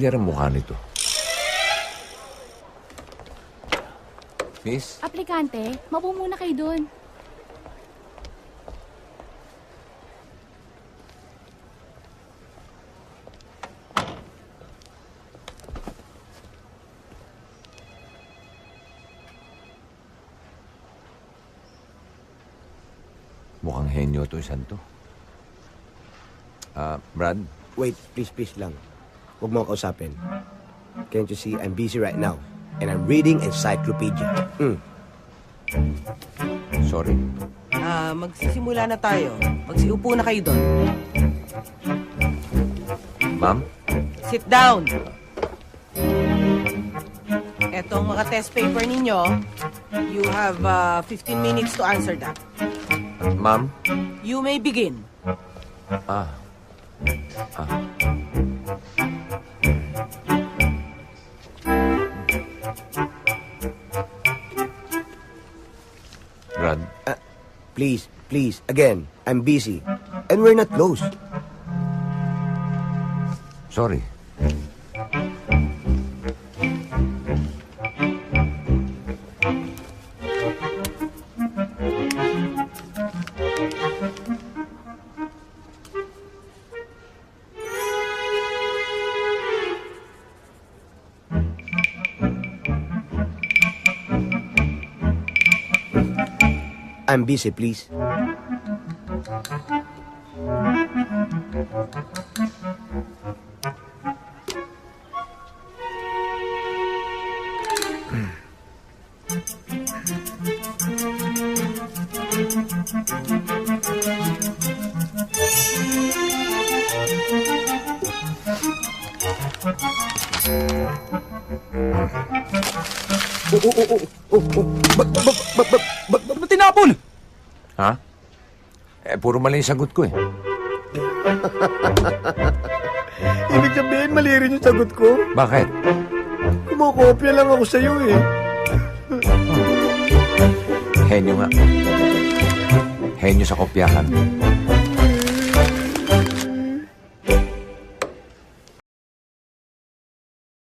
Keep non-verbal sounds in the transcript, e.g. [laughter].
Pamilyar ang mukha nito. Miss? Aplikante, mapo muna kayo doon. Mukhang henyo to, isang to. Ah, Brad? Wait, please, please lang. Huwag mo kausapin. Can't you see, I'm busy right now. And I'm reading encyclopedia. Mm. Sorry. Ah, magsisimula na tayo. Magsiupo na kayo doon. Ma'am? Sit down. Etong mga test paper ninyo, you have ah, 15 minutes to answer that. Ma'am? You may begin. Ah. Ah. Brad? Uh, please, please, again, I'm busy. And we're not close. Sorry. I'm busy, please. Oh, oh, oh, oh, oh, oh. Ba, ba, ba, ba, ba, ba, ba, tinapon? Ha? Eh, puro mali yung sagot ko eh. [laughs] Ibig sabihin, mali rin yung sagot ko. Bakit? Kumakopya lang ako sa'yo eh. Henyo nga. Henyo sa kopyahan.